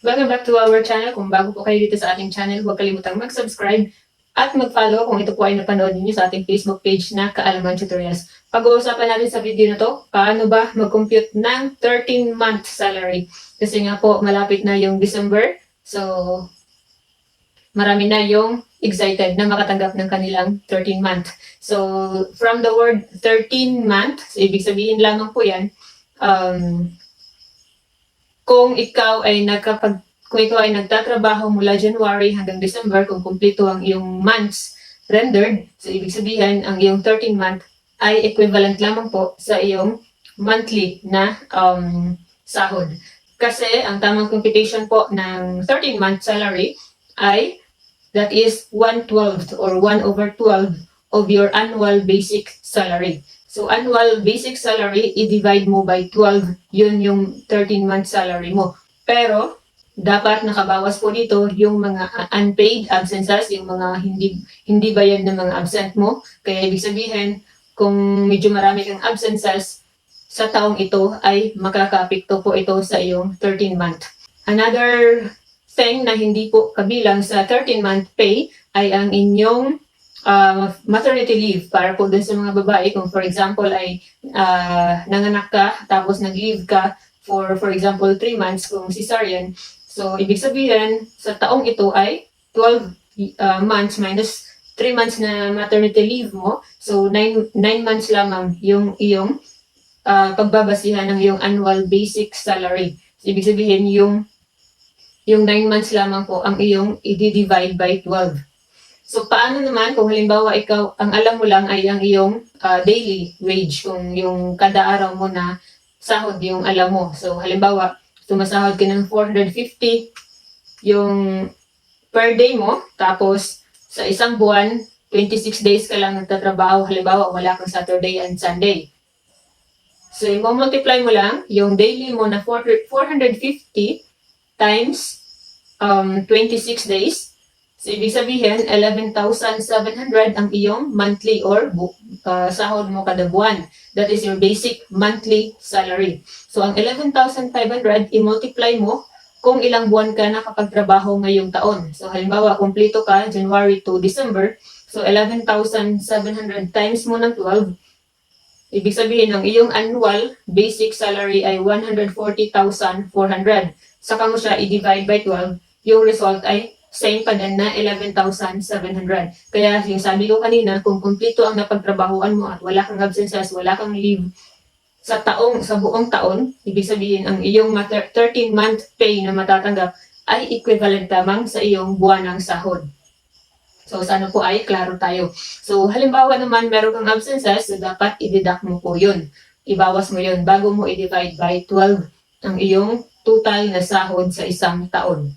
Welcome back to our channel. Kung bago po kayo dito sa ating channel, huwag kalimutang mag-subscribe at mag-follow kung ito po ay napanood niyo sa ating Facebook page na Kaalaman Tutorials. Pag-uusapan natin sa video na to, paano ba mag-compute ng 13-month salary. Kasi nga po, malapit na yung December. So, marami na yung excited na makatanggap ng kanilang 13 month. So, from the word 13 month, so ibig sabihin lamang po yan, um, kung ikaw ay nagkapag kung ikaw ay nagtatrabaho mula January hanggang December, kung kumpleto ang iyong months rendered, so ibig sabihin, ang iyong 13 month ay equivalent lamang po sa iyong monthly na um, sahod. Kasi ang tamang computation po ng 13 month salary ay that is 1 12th or 1 over 12 of your annual basic salary. So annual basic salary, i-divide mo by 12, yun yung 13 month salary mo. Pero dapat nakabawas po dito yung mga unpaid absences, yung mga hindi hindi bayad na mga absent mo. Kaya ibig sabihin, kung medyo marami kang absences sa taong ito ay makakapikto po ito sa iyong 13 month. Another thing na hindi po kabilang sa 13 month pay ay ang inyong uh, maternity leave para po dun sa mga babae kung for example ay uh, nanganak ka tapos nag-leave ka for for example 3 months kung cesarean So, ibig sabihin, sa taong ito ay 12 uh, months minus 3 months na maternity leave mo. So, 9, 9 months lamang yung iyong uh, pagbabasihan ng iyong annual basic salary. So, ibig sabihin, yung yung 9 months lamang po ang iyong i-divide by 12. So, paano naman kung halimbawa ikaw, ang alam mo lang ay ang iyong uh, daily wage, kung yung kada araw mo na sahod yung alam mo. So, halimbawa, sumasahod ka ng 450 yung per day mo, tapos sa isang buwan, 26 days ka lang nagtatrabaho, halimbawa wala kang Saturday and Sunday. So, i-multiply mo lang yung daily mo na 450 times um, 26 days. So, ibig sabihin, 11,700 ang iyong monthly or uh, sahod mo kada buwan. That is your basic monthly salary. So, ang 11,500, i-multiply mo kung ilang buwan ka nakapagtrabaho ngayong taon. So, halimbawa, kumplito ka January to December. So, 11,700 times mo ng 12. Ibig sabihin, ang iyong annual basic salary ay 140,400. Saka mo siya i-divide by 12. Yung result ay same pa din na 11,700. Kaya yung sabi ko kanina, kung kumplito ang napagtrabahuan mo at wala kang absences, wala kang leave sa taong, sa buong taon, ibig sabihin ang iyong 13-month pay na matatanggap ay equivalent lamang sa iyong buwan ng sahod. So, sana po ay klaro tayo. So, halimbawa naman, meron kang absences, so dapat i-deduct mo po yun. Ibawas mo yun bago mo i-divide by 12 ang iyong total na sahod sa isang taon.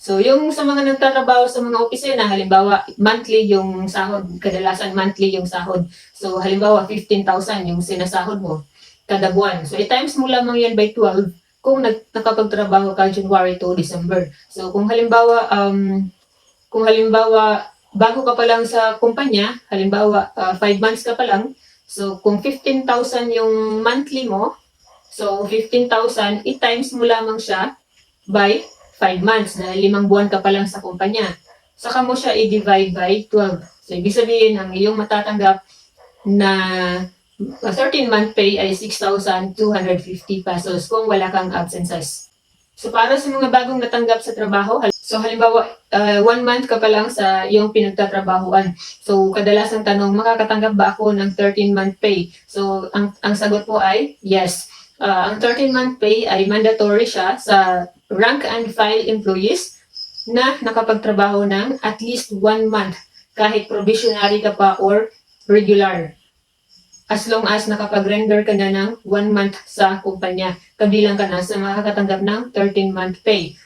So, yung sa mga nagtatrabaho sa mga opisina, halimbawa, monthly yung sahod, kadalasan monthly yung sahod. So, halimbawa, 15,000 yung sinasahod mo kada buwan. So, i-times mo lamang yan by 12 kung nag nakapagtrabaho ka January to December. So, kung halimbawa, um, kung halimbawa, bago ka pa lang sa kumpanya, halimbawa, 5 uh, months ka pa lang, so, kung 15,000 yung monthly mo, so, 15,000, i-times mo lamang siya by 5 months dahil limang buwan ka pa lang sa kumpanya. Saka mo siya i-divide by 12. So, ibig sabihin, ang iyong matatanggap na 13-month pay ay 6,250 pesos kung wala kang absences. So, para sa mga bagong natanggap sa trabaho, so halimbawa, uh, one month ka pa lang sa iyong pinagtatrabahuan. So, kadalasang tanong, makakatanggap ba ako ng 13-month pay? So, ang, ang sagot po ay yes. Uh, ang 13-month pay ay mandatory siya sa rank and file employees na nakapagtrabaho ng at least one month kahit probationary ka pa or regular. As long as nakapag-render ka na ng one month sa kumpanya, kabilang ka na sa makakatanggap ng 13-month pay.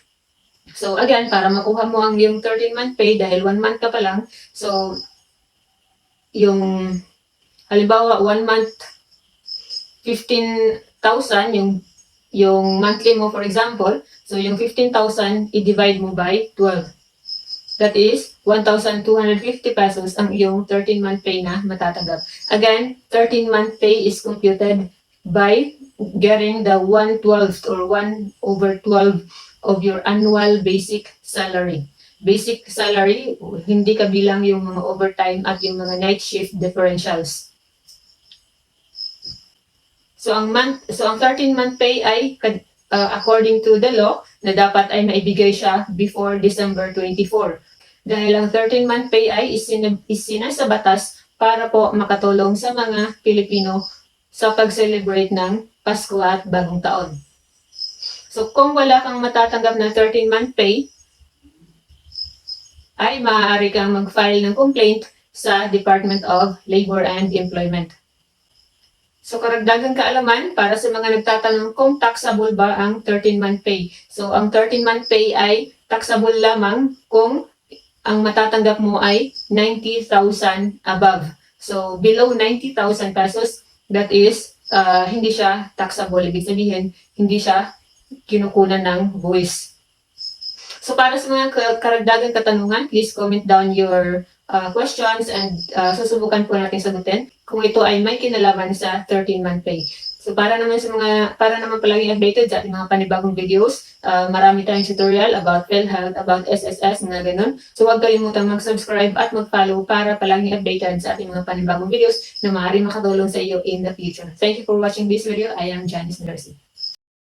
So again, para makuha mo ang yung 13-month pay dahil one month ka pa lang, so yung halimbawa one month 15 15,000 yung yung monthly mo for example, so yung 15,000 i-divide mo by 12. That is 1,250 pesos ang iyong 13-month pay na matatanggap. Again, 13-month pay is computed by getting the 1 12th or 1 over 12 of your annual basic salary. Basic salary, hindi kabilang yung mga overtime at yung mga night shift differentials. So ang month, so ang 13 month pay ay uh, according to the law na dapat ay maibigay siya before December 24. Dahil ang 13 month pay ay isin, isina sa batas para po makatulong sa mga Pilipino sa pag-celebrate ng Pasko at Bagong Taon. So kung wala kang matatanggap na 13 month pay, ay maaari kang mag-file ng complaint sa Department of Labor and Employment. So karagdagang kaalaman para sa mga nagtatanong kung taxable ba ang 13-month pay. So ang 13-month pay ay taxable lamang kung ang matatanggap mo ay 90,000 above. So below 90,000 pesos, that is, uh, hindi siya taxable. Ibig sabihin, hindi siya kinukunan ng buwis. So para sa mga ka- karagdagang katanungan, please comment down your uh, questions and uh, susubukan po natin sagutin kung ito ay may kinalaman sa 13-month pay. So para naman sa mga para naman palagi updated sa mga panibagong videos, uh, marami tayong tutorial about PhilHealth, about SSS, mga ganun. So huwag kalimutang mag-subscribe at mag-follow para palagi updated sa ating mga panibagong videos na maaari makatulong sa iyo in the future. Thank you for watching this video. I am Janice Darcy.